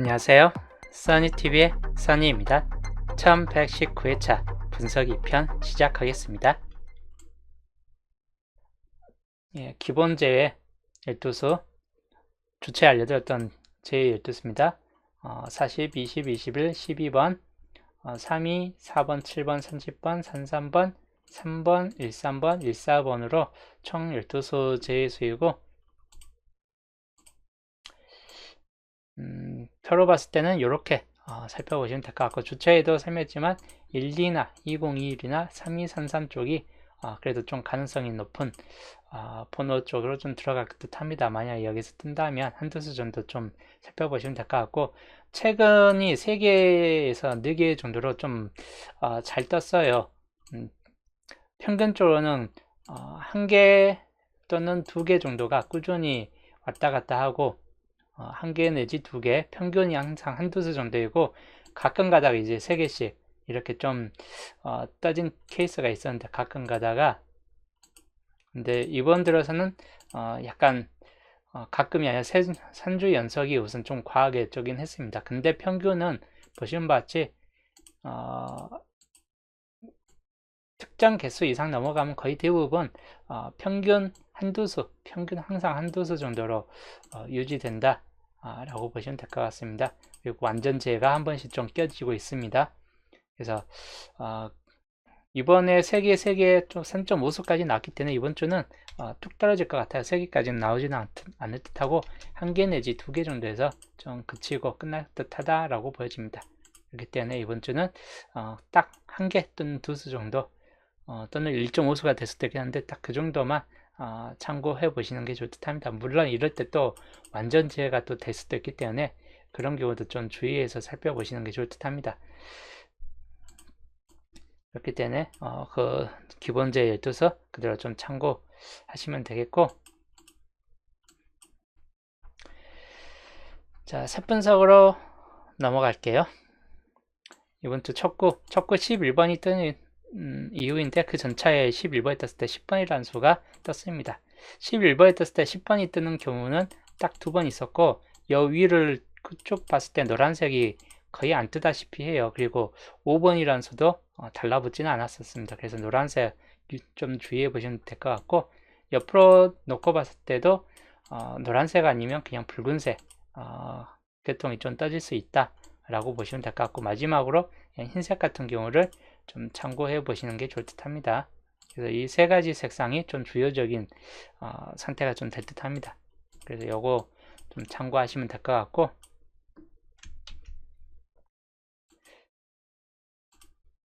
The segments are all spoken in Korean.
안녕하세요. 써니TV의 써니입니다. 1119회차 분석 2편 시작하겠습니다. 예, 기본 제외 12수 주체 알려드렸던 제외 12수입니다. 어, 40, 20, 21, 12번, 어, 32, 4번, 7번, 30번, 33번, 3번, 13번, 14번으로 총 12수 제외수이고 표로 봤을 때는 이렇게 어, 살펴보시면 될 것 같고 주체에도 설명했지만 1, 2나 2021이나 3233 쪽이 어, 그래도 좀 가능성이 높은 어, 번호 쪽으로 좀 들어갈 듯 합니다. 만약 여기서 뜬다면 한두 수 정도 좀 살펴보시면 될 것 같고 최근이 3개에서 4개 정도로 좀잘 떴어요. 음, 평균적으로는 한개 또는 두개 정도가 꾸준히 왔다 갔다 하고 한 개 내지 두 개, 평균이 항상 한두 수 정도이고 가끔 가다가 이제 세 개씩 이렇게 좀 어, 떠진 케이스가 있었는데 가끔 가다가 근데 이번 들어서는 어, 약간 어, 가끔이 아니라 세, 3주 연속이 우선 좀 과하게 쪼긴 했습니다. 근데 평균은 보시면 봤지 어, 특정 개수 이상 넘어가면 거의 대부분 어, 평균 한두 수, 평균 항상 한두 수 정도로 어, 유지된다 아, 라고 보시면 될 것 같습니다. 그리고 완전제가 한 번씩 좀 껴지고 있습니다. 그래서 어, 이번에 세개 세개 좀 3.5수까지 나왔기 때문에 이번 주는 어, 뚝 떨어질 것 같아요. 3개까지는 나오지는 않, 않을 듯하고 한개 내지 두개 정도에서 좀 그치고 끝날 듯하다라고 보여집니다. 그렇기 때문에 이번 주는 어, 딱한개 또는 두수 정도 어, 또는 1.5수가 됐을 때긴 한데 딱 그 정도만 어, 참고해 보시는 게 좋을 듯 합니다. 물론 이럴 때 또 완전제가 또 될 수도 있기 때문에 그런 경우도 좀 주의해서 살펴보시는 게 좋을 듯 합니다. 그렇기 때문에 어, 그 기본제 12서 그대로 좀 참고하시면 되겠고 자, 셋분석으로 넘어갈게요. 이번 주 첫구, 첫구 11번이 뜨는 음, 이유인데 그 전차에 11번이 떴을 때 10번이라는 수가 떴습니다. 11번이 떴을 때 10번이 뜨는 경우는 딱 두 번 있었고 여 위를 그쪽 봤을 때 노란색이 거의 안 뜨다시피 해요. 그리고 5번이라는 수도 어, 달라붙지는 않았었습니다. 그래서 노란색 좀 주의해 보시면 될 것 같고 옆으로 놓고 봤을 때도 어, 노란색 아니면 그냥 붉은색 어, 계통이 좀 떠질 수 있다 라고 보시면 될 것 같고 마지막으로 흰색 같은 경우를 좀 참고해 보시는 게 좋을 듯 합니다. 그래서 이 세 가지 색상이 좀 주요적인 어, 상태가 좀 될 듯 합니다. 그래서 요거 좀 참고하시면 될 것 같고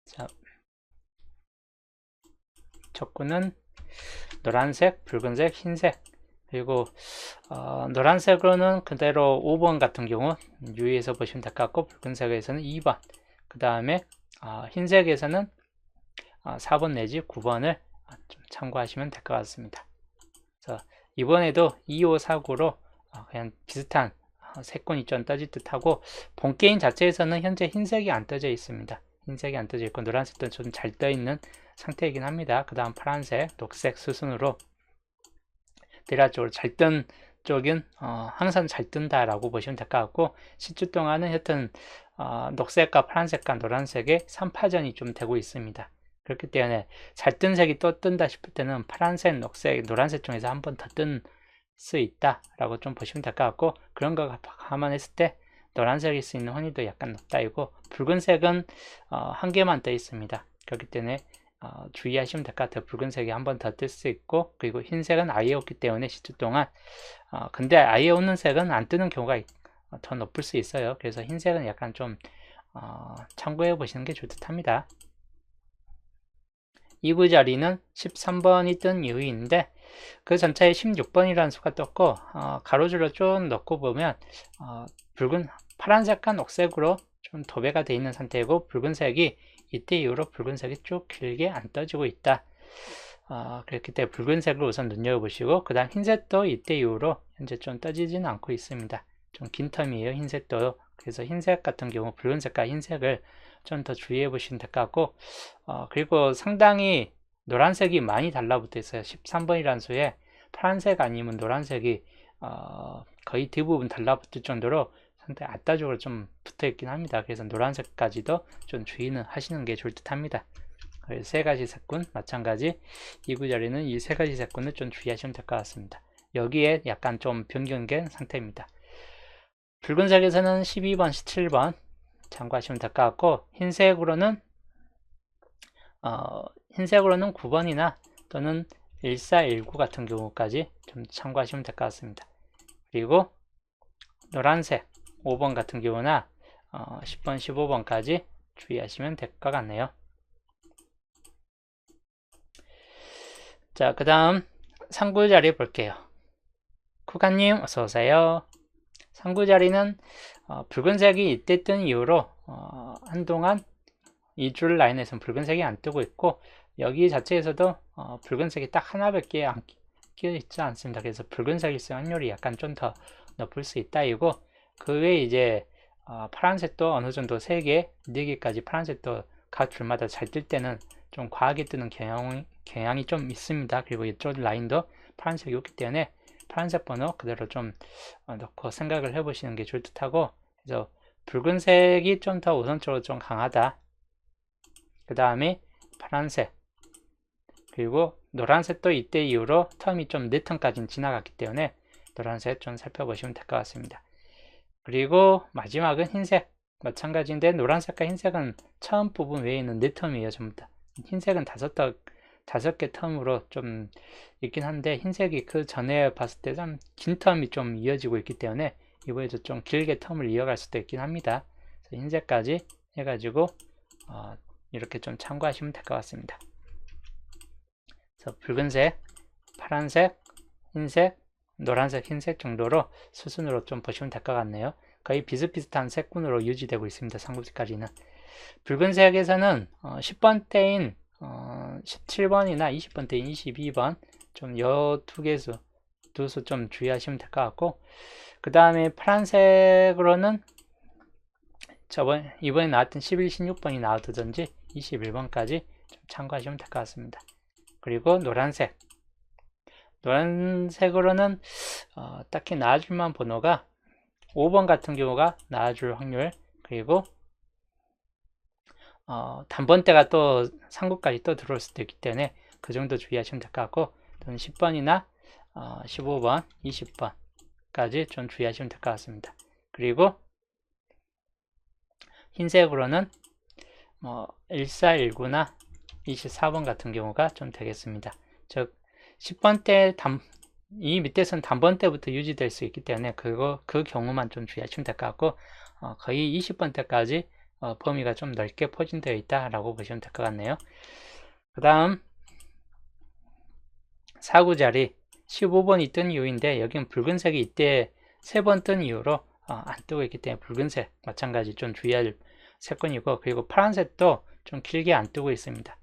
자, 적구는 노란색, 붉은색, 흰색 그리고 어, 노란색으로는 그대로 5번 같은 경우 유의해서 보시면 될 것 같고 붉은색에서는 2번 그 다음에 어, 흰색에서는 어, 4번 내지 9번을 좀 참고하시면 될 것 같습니다. 그래서 이번에도 2549로 어, 그냥 비슷한 어, 색권이 좀 떠질 듯하고 본 게임 자체에서는 현재 흰색이 안 떠져 있습니다. 흰색이 안 떠져 있고 노란색도 좀 잘 떠 있는 상태이긴 합니다. 그 다음 파란색, 녹색 수순으로 대략적으로 잘 뜬 쪽은 어, 항상 잘 뜬다라고 보시면 될 것 같고 10주 동안은 하여튼 어, 녹색과 파란색과 노란색의 3파전이 좀 되고 있습니다. 그렇기 때문에 잘 뜬 색이 또 뜬다 싶을 때는 파란색, 녹색, 노란색 중에서 한 번 더 뜬 수 있다 라고 좀 보시면 될 것 같고 그런 거 감안했을 때 노란색일 수 있는 확률도 약간 높다이고 붉은색은 어, 한 개만 떠 있습니다. 그렇기 때문에 어, 주의하시면 될 것 같아요. 붉은색이 한 번 더 뜰 수 있고 그리고 흰색은 아예 없기 때문에 10주 동안 어, 근데 아예 없는 색은 안 뜨는 경우가 어, 더 높을 수 있어요. 그래서 흰색은 약간 좀 어, 참고해 보시는 게 좋을 듯 합니다. 2부 자리는 13번이 뜬 이유인데 그 전차에 16번이라는 수가 떴고 어, 가로줄로 좀 넣고 보면 어, 붉은 파란색과 녹색으로 좀 도배가 되어 있는 상태이고 붉은색이 이때 이후로 붉은색이 쭉 길게 안 떠지고 있다. 어, 그렇기 때문에 붉은색을 우선 눈여겨보시고 그 다음 흰색도 이때 이후로 현재 좀 떠지지는 않고 있습니다. 좀 긴 텀이에요. 흰색도. 그래서 흰색 같은 경우 붉은색과 흰색을 좀 더 주의해 보시면 될 것 같고 어, 그리고 상당히 노란색이 많이 달라붙어 있어요. 13번이라는 수에 파란색 아니면 노란색이 어, 거의 대부분 달라붙을 정도로 상당히 앞다적으로 좀 붙어 있긴 합니다. 그래서 노란색까지도 좀 주의는 하시는 게 좋을 듯 합니다. 세 가지 색군 마찬가지 이 구자리는 이 세 가지 색군을 좀 주의하시면 될 것 같습니다. 여기에 약간 좀 변경된 상태입니다. 붉은색에서는 12번, 17번 참고하시면 될 것 같고 흰색으로는 어, 흰색으로는 9번이나 또는 1419 같은 경우까지 좀 참고하시면 될 것 같습니다. 그리고 노란색 5번 같은 경우나 어, 10번, 15번까지 주의하시면 될 것 같네요. 자, 그 다음 상구 자리 볼게요. 쿠가님 어서오세요. 상구 자리는 어, 붉은색이 이때 뜬 이후로 어, 한동안 이 줄 라인에서는 붉은색이 안 뜨고 있고 여기 자체에서도 어, 붉은색이 딱 하나밖에 안 끼어 있지 않습니다. 그래서 붉은색이 있을 확률이 약간 좀 더 높을 수 있다 이고 그 외에 이제 어, 파란색도 어느 정도 3개, 4개까지 파란색도 각 줄마다 잘 뜰 때는 좀 과하게 뜨는 경향, 경향이 좀 있습니다. 그리고 이쪽 라인도 파란색이 없기 때문에 파란색 번호 그대로 좀 어, 넣고 생각을 해 보시는 게 좋을 듯 하고 그래서 붉은색이 좀 더 우선적으로 좀 강하다. 그 다음에 파란색 그리고 노란색도 이때 이후로 텀이 좀 4턴까지는 지나갔기 때문에 노란색 좀 살펴보시면 될 것 같습니다. 그리고 마지막은 흰색 마찬가지인데 노란색과 흰색은 처음 부분 외에는 4텀이에요 전부 다 흰색은 다섯, 다섯 개 텀으로 좀 있긴 한데 흰색이 그 전에 봤을 때 좀 긴 텀이 좀 이어지고 있기 때문에 이번에도 좀 길게 텀을 이어갈 수도 있긴 합니다. 흰색까지 해가지고 어, 이렇게 좀 참고하시면 될 것 같습니다. 그래서 붉은색, 파란색, 흰색, 노란색, 흰색 정도로 수순으로 좀 보시면 될 것 같네요. 거의 비슷비슷한 색군으로 유지되고 있습니다. 상급지까지는. 붉은색에서는 어, 10번대인 어, 17번이나 20번대인 22번 좀 여 두 개수 두 수 좀 주의하시면 될 것 같고 그 다음에 파란색으로는 저번 이번에 나왔던 11, 16번이 나왔든지 21번까지 좀 참고하시면 될 것 같습니다. 그리고 노란색 노란색으로는 어, 딱히 나와줄만 번호가 5번 같은 경우가 나와줄 확률 그리고 어, 단번대가 또 상구까지 또 들어올 수도 있기 때문에 그 정도 주의하시면 될 것 같고 또는 10번이나 어, 15번, 20번까지 좀 주의하시면 될 것 같습니다. 그리고 흰색으로는 뭐 1419나 24번 같은 경우가 좀 되겠습니다. 즉 10번대 단, 이 밑에선 단번대부터 유지될 수 있기 때문에 그거 그 경우만 좀 주의하시면 될 것 같고 어, 거의 20번대까지 어, 범위가 좀 넓게 포진되어 있다 라고 보시면 될 것 같네요. 그 다음 사구자리 15번이 뜬 이유인데 여기는 붉은색이 이때 세 번 뜬 이후로 어, 안 뜨고 있기 때문에 붉은색 마찬가지 좀 주의할 색깔이고 그리고 파란색도 좀 길게 안 뜨고 있습니다.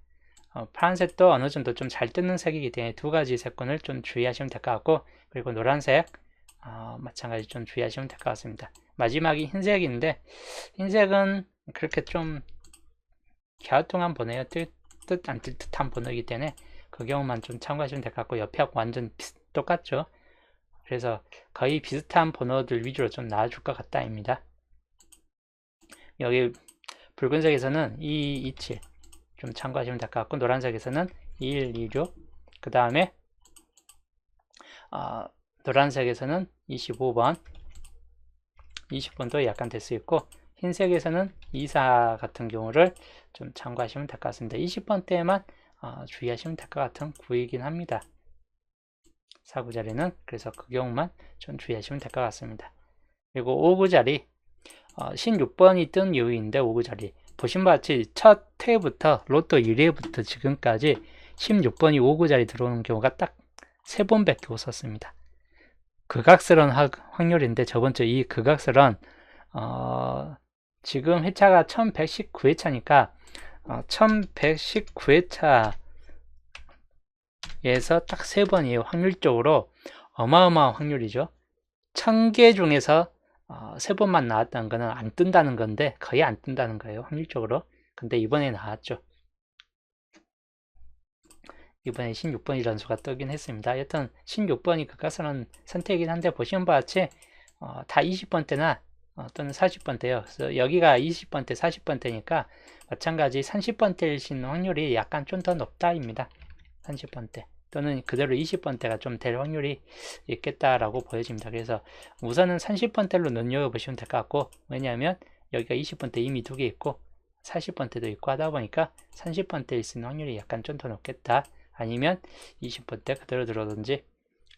어, 파란색도 어느 정도 좀 잘 뜨는 색이기 때문에 두 가지 색깔을 좀 주의하시면 될 것 같고 그리고 노란색 어, 마찬가지 좀 주의하시면 될 것 같습니다. 마지막이 흰색인데 흰색은 그렇게 좀 갸우뚱한 번호예요. 뜻안뜰 듯한 번호이기 때문에 그 경우만 좀 참고하시면 될 것 같고 옆에하고 완전 비슷, 똑같죠. 그래서 거의 비슷한 번호들 위주로 좀 나와줄 것 같다입니다. 여기 붉은색에서는 2227좀 참고하시면 될 것 같고 노란색에서는 2126그 다음에 어, 노란색에서는 25번 20번도 약간 될 수 있고 흰색에서는 24 같은 경우를 좀 참고하시면 될 것 같습니다. 20번대에만 어, 주의하시면 될 것 같은 구이긴 합니다. 사구 자리는 그래서 그 경우만 좀 주의하시면 될 것 같습니다. 그리고 5구 자리 어, 16번이 뜬 이유인데 5구 자리 보신 바와 같이 첫 회부터 로또 1회부터 지금까지 16번이 5구 자리 들어오는 경우가 딱 3번 밖에 없었습니다. 극악스러운 확률인데 저번주 이 극악스러운 어, 지금 회차가 1119회차니까 어, 1119회차에서 딱 3번이에요. 확률적으로 어마어마한 확률이죠. 1000개 중에서 어, 3번만 나왔다는 거는 안 뜬다는 건데 거의 안 뜬다는 거예요. 확률적으로. 근데 이번에 나왔죠. 이번에 16번이라는 수가 뜨긴 했습니다. 여튼 16번이 그것은 선택이긴 한데 보시는 바와 같이 어, 다 20번 대나 어, 또는 40번대요. 그래서 여기가 20번대, 40번대니까 마찬가지 30번대일 수 있는 확률이 약간 좀 더 높다입니다. 30번대 또는 그대로 20번대가 좀 될 확률이 있겠다라고 보여집니다. 그래서 우선은 30번대로 눈여겨보시면 될 것 같고 왜냐하면 여기가 20번대 이미 두 개 있고 40번대도 있고 하다 보니까 30번대일 수 있는 확률이 약간 좀 더 높겠다. 아니면 20번대 그대로 들어오든지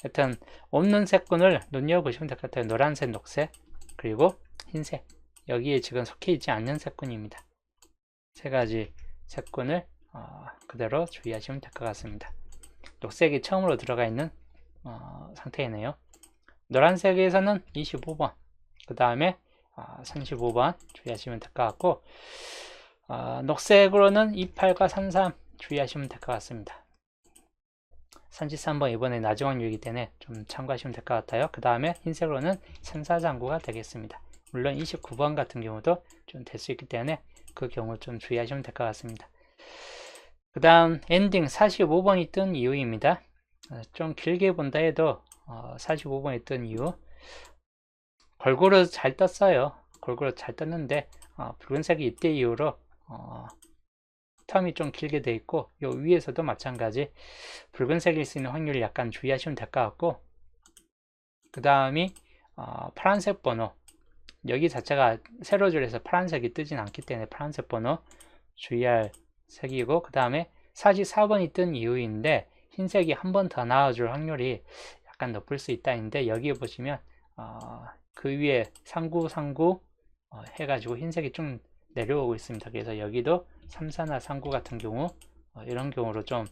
하여튼 없는 색군을 눈여겨보시면 될 것 같아요. 노란색, 녹색, 그리고 흰색 여기에 지금 속해 있지 않는 색군입니다. 세 가지 색군을 어, 그대로 주의하시면 될 것 같습니다. 녹색이 처음으로 들어가 있는 어, 상태이네요. 노란색에서는 25번, 그 다음에 어, 35번 주의하시면 될 것 같고 어, 녹색으로는 28과 33 주의하시면 될 것 같습니다. 33번 이번에 낮은 확률이기 때문에 좀 참고하시면 될 것 같아요. 그 다음에 흰색으로는 3, 4장구가 되겠습니다. 물론 29번 같은 경우도 좀 될 수 있기 때문에 그 경우 좀 주의하시면 될 것 같습니다. 그 다음 엔딩 45번이 뜬 이유입니다. 어, 좀 길게 본다 해도 45번이 어, 뜬 이유 골고루 잘 떴어요. 골고루 잘 떴는데 어, 붉은색이 이때 이후로 텀이 좀 길게 돼 있고 요 위에서도 마찬가지. 붉은색일 수 있는 확률을 약간 주의하시면 될 것 같고. 그 다음이 어, 파란색 번호. 여기 자체가 세로 줄에서 파란색이 뜨진 않기 때문에 파란색 번호 주의할 색이고 그 다음에 44번이 뜬 이유인데 흰색이 한 번 더 나와줄 확률이 약간 높을 수 있다인데 여기 보시면 어, 그 위에 상구 상구 어, 해가지고 흰색이 좀 내려오고 있습니다. 그래서 여기도 3사나 3구 같은 경우 어, 이런 경우로 좀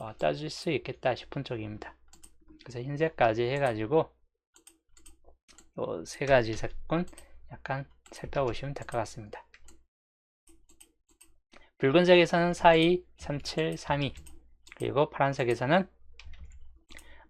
어, 따질 수 있겠다 싶은 쪽입니다. 그래서 흰색까지 해가지고 세 가지 색군 약간 살펴보시면 될 것 같습니다. 붉은색에서는 42, 37, 32 그리고 파란색에서는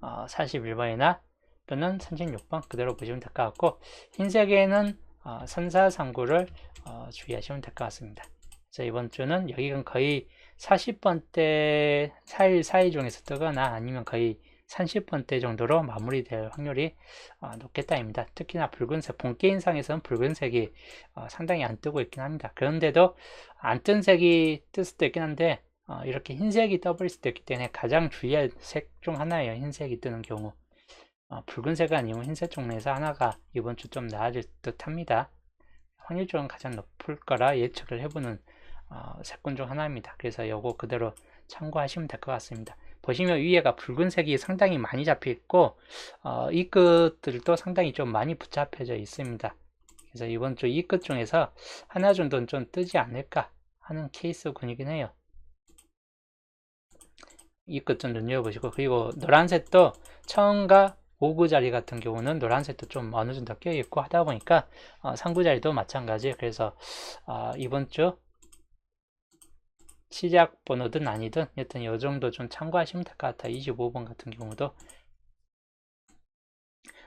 어, 41번이나 또는 36번 그대로 보시면 될 것 같고 흰색에는 어, 3439를 어, 주의하시면 될 것 같습니다. 자, 이번 주는 여기가 거의 40번대 4일 사이 중에서 뜨거나 아니면 거의 30번대 정도로 마무리될 확률이 어, 높겠다입니다. 특히나 붉은색, 본게임상에서는 붉은색이 어, 상당히 안 뜨고 있긴 합니다. 그런데도 안 뜬 색이 뜰 수도 있긴 한데 어, 이렇게 흰색이 떠버릴 수도 있기 때문에 가장 주의할 색 중 하나예요. 흰색이 뜨는 경우. 어, 붉은색 아니면 흰색 종류에서 하나가 이번 주 좀 나아질 듯 합니다. 확률적으로 가장 높을 거라 예측을 해보는 어, 색군 중 하나입니다. 그래서 요거 그대로 참고하시면 될 것 같습니다. 보시면 위에가 붉은색이 상당히 많이 잡혀 있고 어, 이 끝들도 상당히 좀 많이 붙잡혀져 있습니다. 그래서 이번 주 이 끝 중에서 하나 정도는 좀 뜨지 않을까 하는 케이스군이긴 해요. 이 끝 좀 눈여겨보시고 그리고 노란색도 처음과 5구 자리 같은 경우는 노란색도 좀 어느 정도 껴 있고 하다 보니까 어, 3구 자리도 마찬가지 그래서 어, 이번 주 시작 번호든 아니든 여튼 이 정도 좀 참고하시면 될 것 같아요. 25번 같은 경우도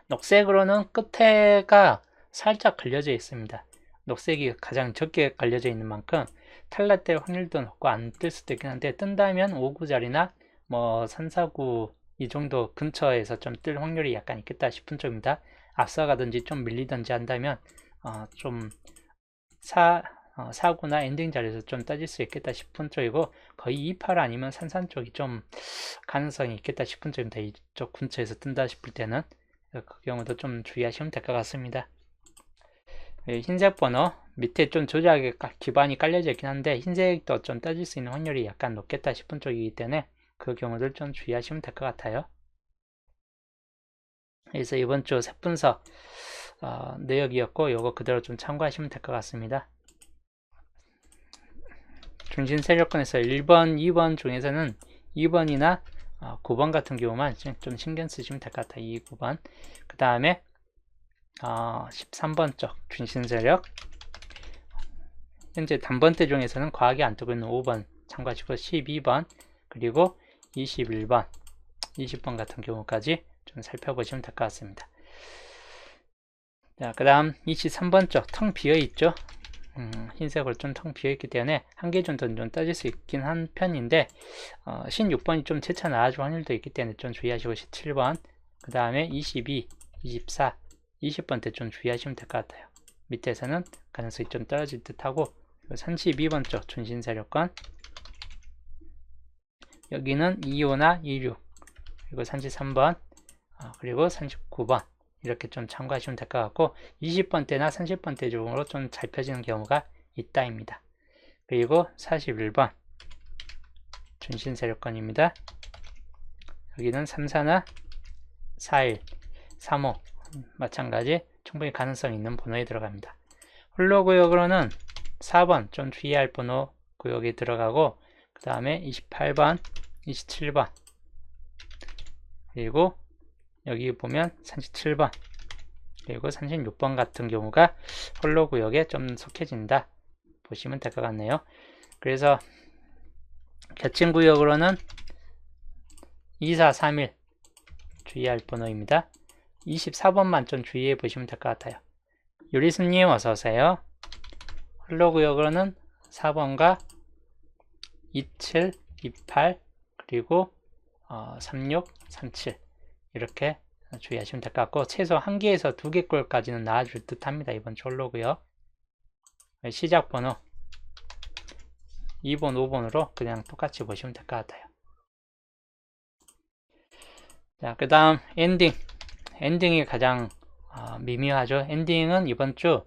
녹색으로는 끝에가 살짝 걸려져 있습니다. 녹색이 가장 적게 걸려져 있는 만큼 탈락될 확률도 높고 안 뜰 수도 있긴 한데 뜬다면 5구 자리나 뭐 3, 4구 이 정도 근처에서 좀 뜰 확률이 약간 있겠다 싶은 쪽입니다. 앞서가든지 좀 밀리든지 한다면 어, 좀 사, 어, 사고나 엔딩 자리에서 좀 따질 수 있겠다 싶은 쪽이고 거의 28 아니면 산산 쪽이 좀 가능성이 있겠다 싶은 쪽입니다. 이쪽 근처에서 뜬다 싶을 때는 그 경우도 좀 주의하시면 될 것 같습니다. 흰색 번호 밑에 좀 조작에 기반이 깔려져 있긴 한데 흰색도 좀 따질 수 있는 확률이 약간 높겠다 싶은 쪽이기 때문에 그 경우들 좀 주의하시면 될 것 같아요. 그래서 이번 주 색분석 어, 내역이었고 이거 그대로 좀 참고하시면 될 것 같습니다. 중심 세력권에서 1번, 2번 중에서는 2번이나 어, 9번 같은 경우만 좀 신경 쓰시면 될 것 같아요. 2, 9번. 그 다음에 어, 13번 쪽 중심 세력. 현재 단번대 중에서는 과하게 안 뜨고 있는 5번 참고하시고 12번 그리고 21번, 20번 같은 경우까지 좀 살펴보시면 될 것 같습니다. 자, 그 다음 23번 쪽 텅 비어 있죠. 음, 흰색으로 좀 텅 비어있기 때문에 한 개 정도는 좀 따질 수 있긴 한 편인데 어, 16번이 좀 재차 나아질 확률도 있기 때문에 좀 주의하시고 17번 그 다음에 22, 24, 20번 때 좀 주의하시면 될 것 같아요. 밑에서는 가능성이 좀 떨어질 듯하고 32번 쪽 준신 세력권 여기는 25나 26 그리고 33번 아, 그리고 39번 이렇게 좀 참고하시면 될 것 같고 20번대나 30번대 쪽으로 좀 잘 펴지는 경우가 있다입니다. 그리고 41번 준신 세력권입니다. 여기는 34나 41, 35 마찬가지 충분히 가능성 있는 번호에 들어갑니다. 홀로 구역으로는 4번 좀 주의할 번호 구역이 들어가고 그 다음에 28번, 27번 그리고 여기 보면 37번 그리고 36번 같은 경우가 홀로 구역에 좀 속해진다 보시면 될 것 같네요. 그래서 겹친 구역으로는 2431 주의할 번호입니다. 24번만 좀 주의해 보시면 될 것 같아요. 유리스님 어서오세요. 홀로 구역으로는 4번과 27, 28 그리고 어, 36, 37 이렇게 주의하시면 될 것 같고 최소 한 개에서 두 개 꼴까지는 나와줄 듯 합니다. 이번 홀로고요. 시작 번호 2번, 5번으로 그냥 똑같이 보시면 될 것 같아요. 자, 그 다음 엔딩. 엔딩이 가장 어, 미묘하죠. 엔딩은 이번 주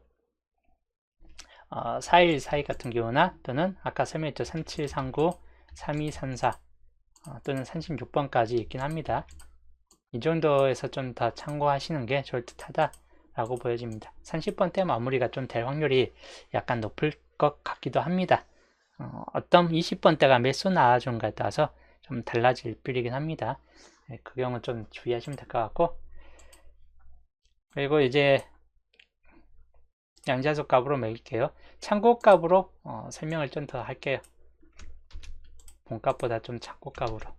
어, 4일 사이 같은 경우나 또는 아까 설명했죠. 3739, 3234 어, 또는 36번까지 있긴 합니다. 이 정도에서 좀더 참고하시는 게 좋을 듯 하다 라고 보여집니다. 30번대 마무리가 좀 될 확률이 약간 높을 것 같기도 합니다. 어, 어떤 20번대가 몇수 나와준가에 따라서 좀 달라질 필이긴 합니다. 네, 그 경우 좀 주의하시면 될 것 같고 그리고 이제 양자수 값으로 매길게요. 참고 값으로 어, 설명을 좀 더 할게요. 본값보다 좀 참고 값으로.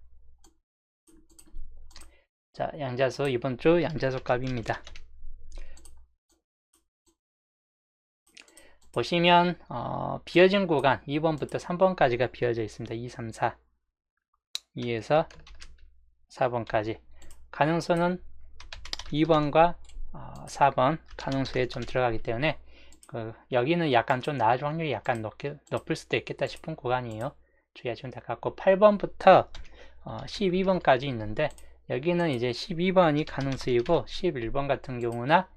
자, 양자수 이번 주 양자수 값입니다. 보시면 어, 비어진 구간 2번부터 3번까지가 비어져 있습니다. 2, 3, 4 2에서 4번까지 가능성은 2번과 어, 4번 가능수에 좀 들어가기 때문에 그 여기는 약간 좀 나아질 확률이 약간 높게, 높을 수도 있겠다 싶은 구간이에요. 주의하시면 될 것 같고 8번부터 어, 12번까지 있는데 여기는 이제 12번이 가능수이고 11번 같은 경우나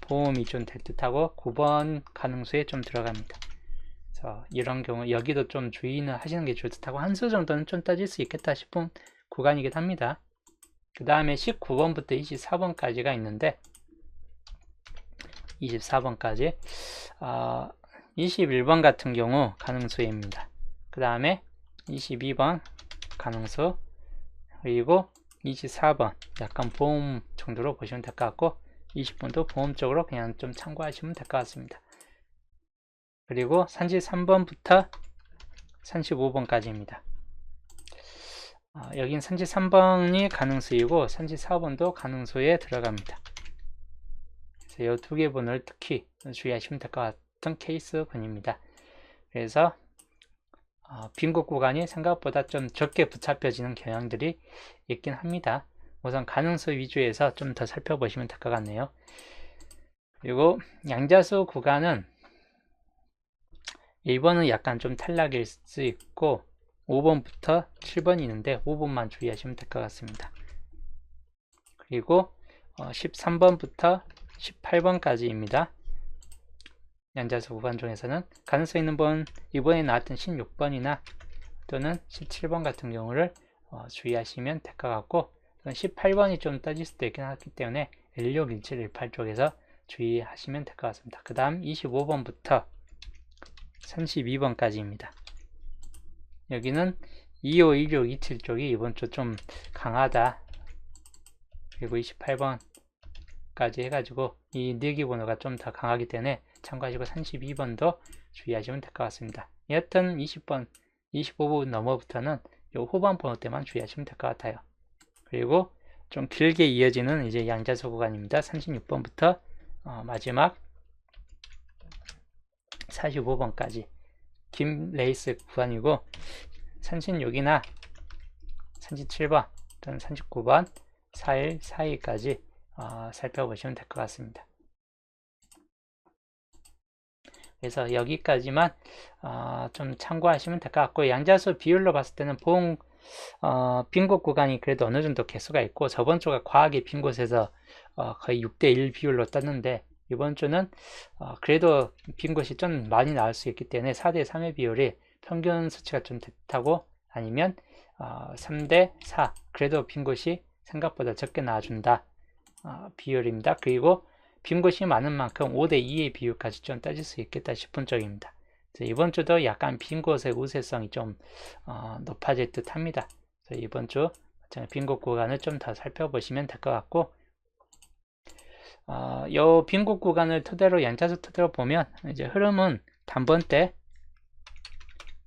보험이 좀 될 듯하고 9번 가능수에 좀 들어갑니다. 그래서 이런 경우 여기도 좀 주의는 하시는 게 좋을 듯하고 한 수 정도는 좀 따질 수 있겠다 싶은 구간이긴 합니다. 그 다음에 19번부터 24번까지가 있는데 24번까지 어, 21번 같은 경우 가능수입니다. 그 다음에 22번 가능수 그리고 24번 약간 보험 정도로 보시면 될 것 같고 20번도 보험 쪽으로 그냥 좀 참고하시면 될 것 같습니다. 그리고 33번부터 35번까지입니다. 어, 여긴 33번이 가능수이고 34번도 가능수에 들어갑니다. 그래서 이 두 개 분을 특히 주의하시면 될 것 같은 케이스군입니다. 그래서 어, 빈곳 구간이 생각보다 좀 적게 붙잡혀지는 경향들이 있긴 합니다. 우선 가능수 위주에서 좀 더 살펴보시면 될 것 같네요. 그리고 양자수 구간은 1번은 약간 좀 탈락일 수 있고 5번부터 7번이 있는데 5번만 주의하시면 될 것 같습니다. 그리고 13번부터 어, 18번까지입니다. 양자수 구간 중에서는 가능성 있는 번 이번에 나왔던 16번이나 또는 17번 같은 경우를 어, 주의하시면 될 것 같고 18번이 좀 따질 수도 있긴 하기 때문에 16, 17, 18 쪽에서 주의하시면 될 것 같습니다. 그 다음 25번부터 32번까지입니다. 여기는 25, 26, 27 쪽이 이번 주 좀 강하다. 그리고 28번 까지 해가지고 이 내기 번호가 좀 더 강하기 때문에 참고하시고 32번도 주의하시면 될 것 같습니다. 여튼 20번, 25번 넘어부터는 요 후반 번호 때만 주의하시면 될 것 같아요. 그리고 좀 길게 이어지는 이제 양자수 구간입니다. 36번부터 어, 마지막 45번까지 김 레이스 구간이고 36이나 37번 또는 39번 4일 4일까지 어, 살펴보시면 될 것 같습니다. 그래서 여기까지만 어, 좀 참고하시면 될 것 같고 양자수 비율로 봤을 때는 보험 어, 빈 곳 구간이 그래도 어느 정도 개수가 있고 저번 주가 과하게 빈 곳에서 어, 거의 6대1 비율로 떴는데 이번 주는 어, 그래도 빈 곳이 좀 많이 나올 수 있기 때문에 4대 3의 비율이 평균 수치가 좀 됐다고 아니면 어, 3대 4 그래도 빈 곳이 생각보다 적게 나와준다 어, 비율입니다. 그리고 빈 곳이 많은 만큼 5대 2의 비율까지 좀 따질 수 있겠다 싶은 쪽입니다. 이번 주도 약간 빈 곳의 우세성이 좀 어, 높아질 듯 합니다. 이번 주 빈 곳 구간을 좀 더 살펴보시면 될 것 같고 어, 요 빈 곳 구간을 토대로 연차수 토대로 보면 이제 흐름은 단번대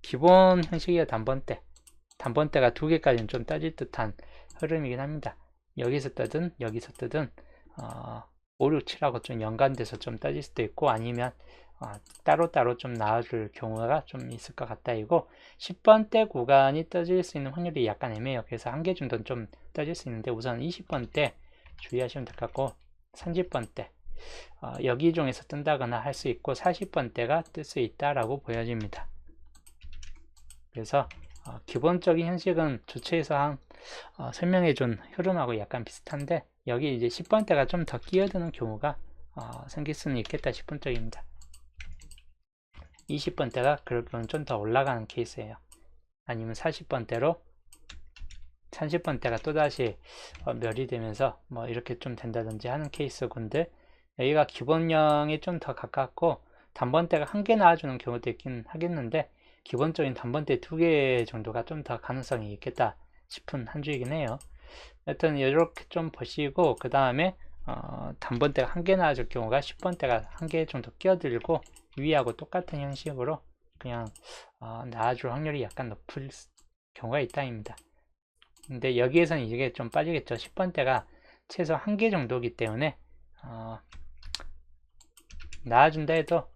기본 형식이야 단번대 단번대가 두 개까지는 좀 따질 듯한 흐름이긴 합니다. 여기서 뜨든 여기서 뜨든 어, 5, 6, 7하고 좀 연관돼서 좀 따질 수도 있고 아니면 어, 따로따로 좀 나와줄 경우가 좀 있을 것 같다 이고 10번대 구간이 떠질 수 있는 확률이 약간 애매해요. 그래서 한 개 정도는 좀 떠질 수 있는데 우선 20번대 주의하시면 될 것 같고 30번대 어, 여기 중에서 뜬다거나 할 수 있고 40번대가 뜰 수 있다라고 보여집니다. 그래서 어, 기본적인 형식은 주체에서 한 어, 설명해 준 흐름하고 약간 비슷한데 여기 이제 10번대가 좀 더 끼어드는 경우가 어, 생길 수는 있겠다 싶은 쪽입니다. 20번대가 그러면 좀더 올라가는 케이스예요. 아니면 40번대로 30번대가 또다시 어, 멸이 되면서 뭐 이렇게 좀 된다든지 하는 케이스군데 여기가 기본형이 좀 더 가깝고 단번대가 한 개 나와주는 경우도 있긴 하겠는데 기본적인 단번대 두 개 정도가 좀 더 가능성이 있겠다 싶은 한 주이긴 해요. 여튼 이렇게 좀 보시고 그 다음에 어, 단번대가 한 개 나와줄 경우가 10번대가 한개 정도 끼어들고 위하고 똑같은 형식으로 그냥 어, 나와줄 확률이 약간 높을 경우가 있다입니다. 근데 여기에서는 이게 좀 빠지겠죠. 10번대가 최소 한 개 정도이기 때문에 어, 나와준다 해도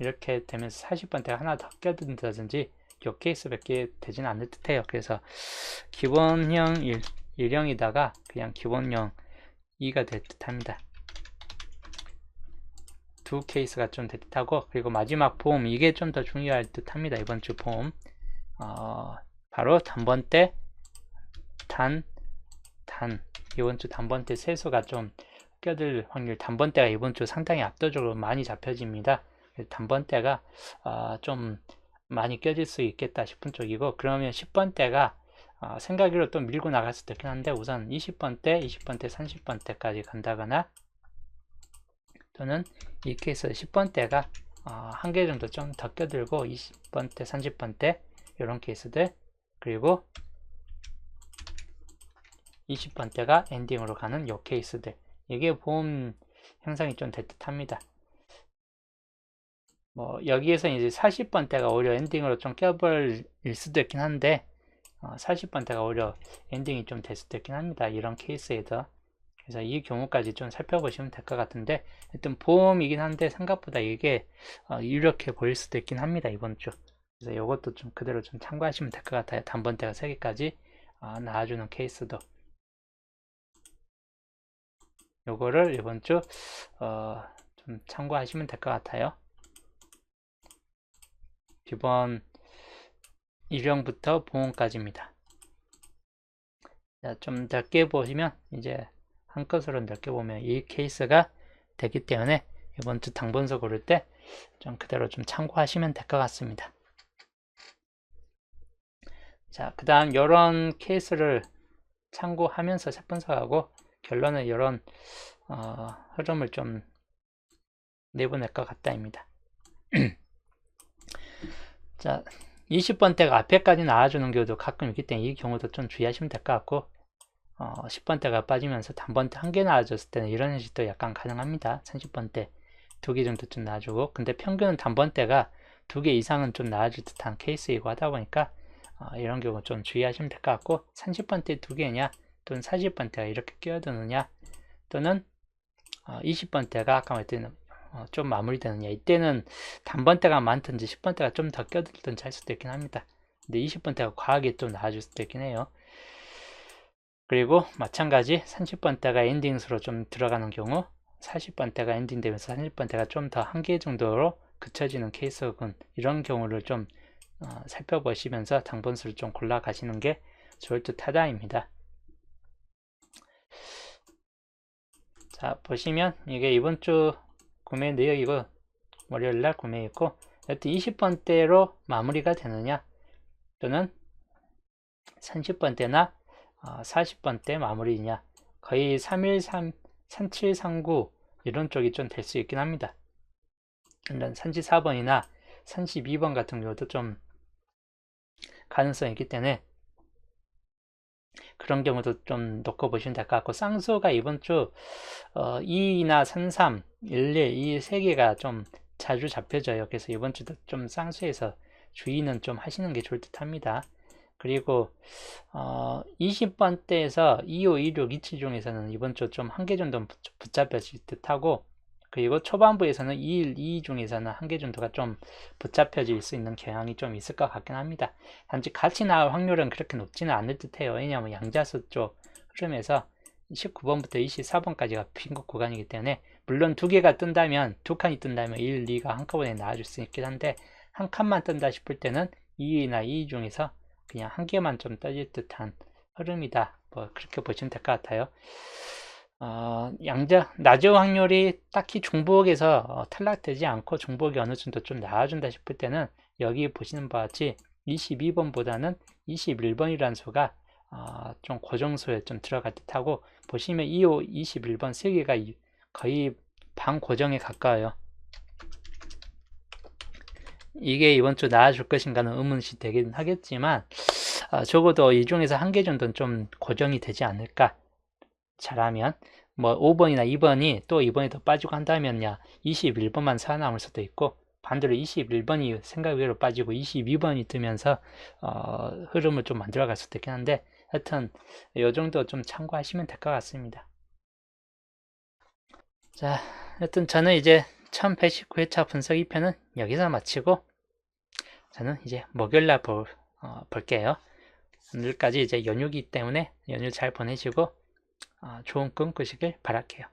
이렇게 되면서 40번대가 하나 더 껴든다든지 요 케이스밖에 되진 않을 듯해요. 그래서 기본형 1, 1형이다가 그냥 기본형 2가 될 듯합니다. 두 케이스가 좀 될 듯하고 그리고 마지막 보험 이게 좀 더 중요할 듯합니다. 이번 주 보험 어, 바로 단번대 단, 단 이번 주 단번대 세수가 좀 껴들 확률 단번대가 이번 주 상당히 압도적으로 많이 잡혀집니다. 단번대가 어, 좀 많이 껴질 수 있겠다 싶은 쪽이고 그러면 10번대가 어, 생각으로 또 밀고 나갈 수도 있긴 한데 우선 20번대, 20번대, 30번대까지 간다거나 또는 이 케이스 10번대가 어, 한 개 정도 좀 더 껴들고 20번대, 30번대 이런 케이스들 그리고 20번대가 엔딩으로 가는 요 케이스들 이게 보험 형성이 좀 될 듯합니다. 뭐 여기에서 이제 40번대가 오히려 엔딩으로 좀 껴버릴 수도 있긴 한데 어, 40번대가 오히려 엔딩이 좀 될 수도 있긴 합니다. 이런 케이스에서 그래서 이 경우까지 좀 살펴보시면 될 것 같은데 일단 보험이긴 한데 생각보다 이게 어, 유력해 보일 수도 있긴 합니다. 이번 주 그래서 이것도 좀 그대로 좀 참고하시면 될 것 같아요. 단번대가 3개까지 어, 나와주는 케이스도 요거를 이번 주 어, 좀 참고하시면 될 것 같아요. 기본 일형부터 보험까지입니다. 좀 넓게 보시면 이제 한컷으로 넓게 보면 이 케이스가 되기 때문에 이번 주 당분서 고를 때 좀 그대로 좀 참고하시면 될 것 같습니다. 자, 그 다음 이런 케이스를 참고하면서 세 분석하고 결론은 이런 어, 흐름을 좀 내보낼 것 같다입니다. 자, 20번대가 앞에까지 나와주는 경우도 가끔 있기 때문에 이 경우도 좀 주의하시면 될 것 같고 어, 10번대가 빠지면서 단번대 한 개 나와줬을 때는 이런 형식도 약간 가능합니다. 30번대 두 개 정도 좀 나와주고 근데 평균 단번대가 두 개 이상은 좀 나와줄 듯한 케이스이고 하다 보니까 어, 이런 경우 좀 주의하시면 될 것 같고 30번대 두 개냐 또는 40번대가 이렇게 끼어드느냐 또는 어, 20번대가 아까 말했던 어, 좀 마무리되느냐. 이때는 단번대가 많든지 10번대가 좀 더 껴들든지 할 수도 있긴 합니다. 근데 20번대가 과하게 좀 나아질 수도 있긴 해요. 그리고 마찬가지 30번대가 엔딩수로 좀 들어가는 경우 40번대가 엔딩되면서 30번대가 좀 더 한 개 정도로 그쳐지는 케이스 혹은 이런 경우를 좀 어, 살펴보시면서 당분수를 좀 골라 가시는 게 좋을 듯 하다입니다. 자 보시면 이게 이번 주 구매 내역이고 월요일날 구매했고 여튼 20번대로 마무리가 되느냐? 또는 30번대나 어, 40번대 마무리냐? 거의 313, 3739 이런 쪽이 좀 될 수 있긴 합니다. 물론 34번이나 32번 같은 경우도 좀 가능성이 있기 때문에 그런 경우도 좀 놓고 보시면 될 것 같고 쌍수가 이번 주 어, 2나 33, 11 이 세 개가 좀 자주 잡혀져요. 그래서 이번 주도 좀 쌍수에서 주의는 좀 하시는 게 좋을 듯 합니다. 그리고 어, 20번대에서 25, 26, 27 중에서는 이번 주 좀 한 개 정도 붙잡혀질 듯 하고 그리고 초반부에서는 2일, 2 중에서는 한 개 정도가 좀 붙잡혀질 수 있는 경향이 좀 있을 것 같긴 합니다. 단지 같이 나올 확률은 그렇게 높지는 않을 듯 해요. 왜냐하면 양자수 쪽 흐름에서 19번부터 24번까지가 빈국 구간이기 때문에 물론 두 개가 뜬다면 두 칸이 뜬다면 1, 2가 한꺼번에 나와줄 수 있긴 한데 한 칸만 뜬다 싶을 때는 2나 2 중에서 그냥 한 개만 좀 떠질 듯한 흐름이다. 뭐 그렇게 보시면 될 것 같아요. 어, 양자 낮은 확률이 딱히 중복에서 어, 탈락되지 않고 중복이 어느 정도 좀 나와준다 싶을 때는 여기 보시는 바와 같이 22번보다는 21번이라는 수가 어, 좀 고정수에 좀 들어갈 듯하고 보시면 2호 21번 세 개가 거의 반 고정에 가까워요. 이게 이번 주 나아줄 것인가는 의문시 되긴 하겠지만 어, 적어도 이 중에서 한 개 정도는 좀 고정이 되지 않을까 잘하면 뭐 5번이나 2번이 또 2번이 더 빠지고 한다면야 21번만 살아남을 수도 있고 반대로 21번이 생각 외로 빠지고 22번이 뜨면서 어, 흐름을 좀 만들어 갈 수도 있긴 한데 하여튼 이 정도 좀 참고하시면 될 것 같습니다. 자, 하여튼 저는 이제 1119회차 분석 2편은 여기서 마치고 저는 이제 목요일날 볼, 어, 볼게요. 오늘까지 이제 연휴기 때문에 연휴 잘 보내시고 어, 좋은 꿈 꾸시길 바랄게요.